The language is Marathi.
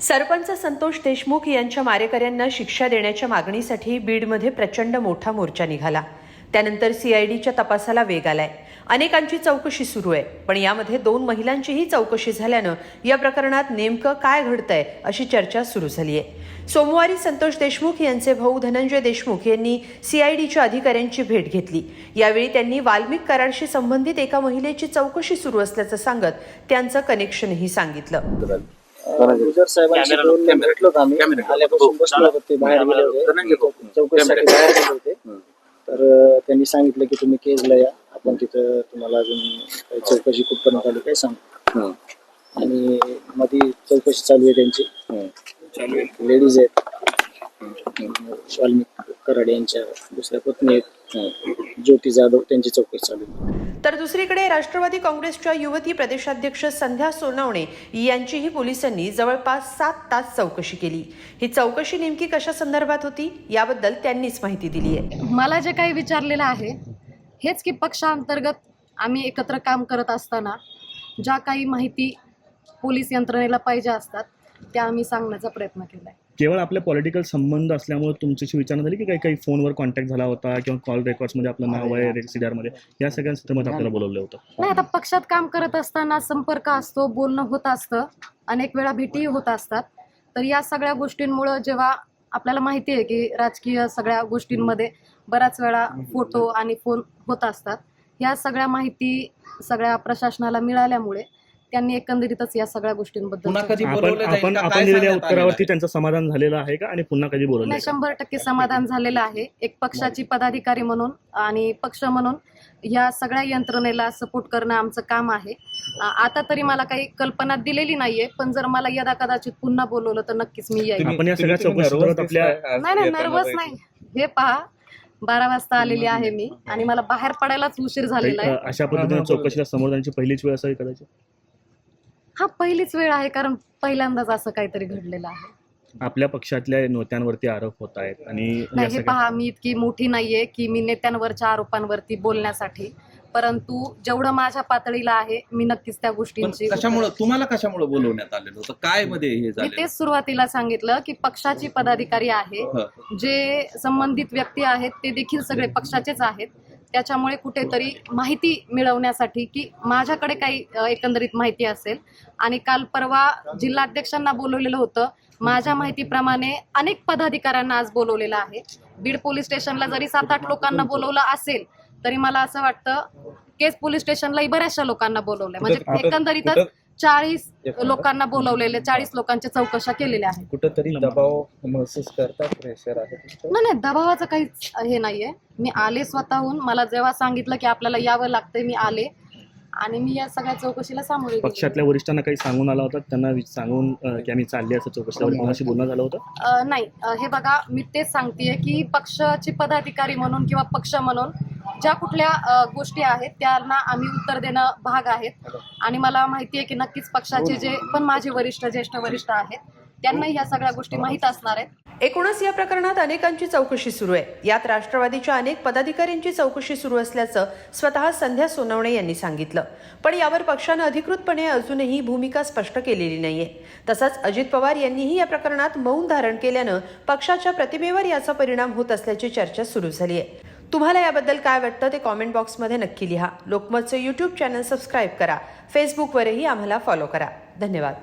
सरपंच संतोष देशमुख यांच्या मारेकऱ्यांना शिक्षा देण्याच्या मागणीसाठी बीडमध्ये प्रचंड मोठा मोर्चा निघाला. त्यानंतर सीआयडीच्या तपासाला वेग आलाय. अनेकांची चौकशी सुरू आहे पण यामध्ये दोन महिलांचीही चौकशी झाल्यानं या प्रकरणात नेमकं काय घडतंय अशी चर्चा सुरू झाली आहे सोमवारी संतोष देशमुख यांचे भाऊ धनंजय देशमुख यांनी सीआयडीच्या अधिकाऱ्यांची भेट घेतली. यावेळी त्यांनी वाल्मिक करारशी संबंधित एका महिलेची चौकशी सुरू असल्याचं सांगत त्यांचं कनेक्शनही सांगितलं. गुजर साहेबांशी कॅमेरा- दोन कॅमेरा- भेटलो होतो आम्ही. कॅमेरा- आल्यापासून. बसलो होतो ते बाहेर गेले होते. कॅमेरा- चौकशीसाठी कॅमेरा- बाहेर गेले होते. तर त्यांनी सांगितलं की तुम्ही केजला या. आपण तिथं तुम्हाला अजून काही चौकशी कुठपर्यंत आली काय सांग. आणि मध्ये चौकशी चालू आहे त्यांची. लेडीज आहेत. वाल्मिक कराड यांच्या दुसऱ्या पत्नी आहेत. ज्योती जाधव त्यांची चौकशी चालू आहे. तर दुसरीकडे राष्ट्रवादी काँग्रेसच्या युवती प्रदेशाध्यक्ष संध्या सोनवणे यांचीही पोलिसांनी जवळपास सात तास चौकशी केली. ही चौकशी नेमकी कशा संदर्भात होती याबद्दल त्यांनीच माहिती दिली आहे. मला जे काही विचारलेलं आहे हेच की पक्षांतर्गत आम्ही एकत्र काम करत असताना ज्या काही माहिती पोलीस यंत्रणेला पाहिजे असतात त्या आम्ही सांगण्याचा प्रयत्न केला आहे केवळ आपले पॉलिटिकल संबंध असल्यामुळे तुमच्याशी विचारणा झाली की काही काही फोनवर कॉन्टॅक्ट झाला होता किंवा कॉल रेकॉर्ड्समध्ये आपलं नाव आहे रेसिडरमध्ये? या सगळ्या संदर्भात आपल्याला बोलवलं होतं. नाही आता पक्षात काम करत असताना संपर्क असतो बोलणं होत असतं अनेक वेळा भेटीही होत असतात. तर या सगळ्या गोष्टींमुळं जेव्हा आपल्याला माहिती आहे की राजकीय सगळ्या गोष्टींमध्ये बऱ्याच वेळा फोटो आणि फोन होत असतात. या सगळ्या माहिती सगळ्या प्रशासनाला मिळाल्यामुळे त्यांनी एकंदरीतच या सगळ्या गोष्टींबद्दल पुन्हा कधी आपण बोलवलं जाईल आपण का? आपण काय दिलेल्या सांगण्यात आलेलं उत्तरावरती आहे? त्यांचं समाधान झालेलं आहे का? आणि पुन्हा कधी बोलवलं नाही आहे का? शंभर टक्के समाधान झालेलं आहे. एक पक्षाची पदाधिकारी म्हणून आणि पक्ष म्हणून या सगळ्या यंत्रणेला सपोर्ट करणं आमचं काम आहे. आ- आता तरी मला काही कल्पना दिलेली नाहीये पण जर मला यदा कदाचित पुन्हा बोलवलं तर नक्कीच मी येईल आपण या सगळ्या चौकशीसंदर्भात आपल्या नाही नाही नर्वस नाही. हे पहा बारा वाजता आलेली आहे मी आणि मला बाहेर पडायलाच उशीर झालेला काही, आहे. अ, अशा पद्धतीने चौकशीला समोर जाण्याची पहिलीच वेळ असावी कदाचित. हा पहिलीच वेळ आहे कारण पहिल्यांदाच असं काहीतरी घडलेलं आहे. आपल्या पक्षातल्या नेत्यांवरती आरोप होत आहेत आणि या नाही हे सगळ्या पहा मी इतकी मोठी नाहीये की मी नेत्यांवरच्या आरोपांवरती बोलण्यासाठी. परंतु जेवढं माझ्या पातळीला आहे मी नक्कीच त्या पण गोष्टींची कशामुळे तुम्हाला कशामुळे बोलवण्यात आलेलं होतं? काय मध्ये हे मी झाले तेच सुरुवातीला सांगितलं की पक्षाची पदाधिकारी आहे जे संबंधित व्यक्ती आहेत ते देखील सगळे पक्षाचेच आहेत. त्याच्यामुळे कुठेतरी माहिती मिळवण्यासाठी की माझ्याकडे काही एकंदरीत माहिती असेल. आणि काल परवा जिल्हाध्यक्षांना बोलवलेलं होतं. माझ्या माहितीप्रमाणे अनेक पदाधिकाऱ्यांना आज बोलवलेलं आहे. बीड पोलीस स्टेशनला जरी सात आठ लोकांना बोलवलं असेल तरी मला असं वाटतं केस पोलीस स्टेशनलाही बऱ्याचशा लोकांना बोलवलंय. म्हणजे एकंदरीतच चाळीस लोकांना बोलवलेले चाळीस लोकांच्या चौकशा केलेल्या आहेत. कुठंतरी दबाव महसूस करतात प्रेशर आहे नाही नाही दबावाचं काहीच हे नाहीये. मी आले स्वतःहून. मला जेव्हा सांगितलं की आपल्याला यावं लागतंय मी आले. आणि मी या सगळ्या चौकशीला सामोरे गेले. पक्षातल्या वरिष्ठांना काही सांगून आला होता? त्यांना वि- सांगून अ, की आम्ही चालले असं चौकशीला? कोणाशी बोलणं झालं होतं? अ, नाही. अ, हे बघा मी तेच सांगतेय की पक्षाची पदाधिकारी म्हणून किंवा पक्ष म्हणून ज्या कुठल्या गोष्टी आहेत त्यांना आम्ही उत्तर देणं भाग आहेत. आणि मला माहिती आहे की नक्कीच पक्षाचे जे पण माझे वरिष्ठ ज्येष्ठ वरिष्ठ आहेत त्यांनाही ह्या सगळ्या गोष्टी माहीत असणार आहेत. एकूणच या प्रकरणात अनेकांची चौकशी सुरू आहे. यात राष्ट्रवादीच्या अनेक पदाधिकाऱ्यांची चौकशी सुरू असल्याचं स्वतः संध्या सोनवणे यांनी सांगितलं. पण यावर पक्षानं अधिकृतपणे अजूनही भूमिका स्पष्ट केलेली नाहीये. तसंच अजित पवार यांनीही या प्रकरणात मौन धारण केल्यानं पक्षाच्या प्रतिमेवर याचा परिणाम होत असल्याची चर्चा सुरू झाली आहे तुम्हाला याबद्दल काय वाटतं ते कॉमेंट बॉक्समध्ये नक्की लिहा. लोकमतचं यूट्यूब चॅनल सबस्क्राईब करा. फेसबुकवरही आम्हाला फॉलो करा. धन्यवाद.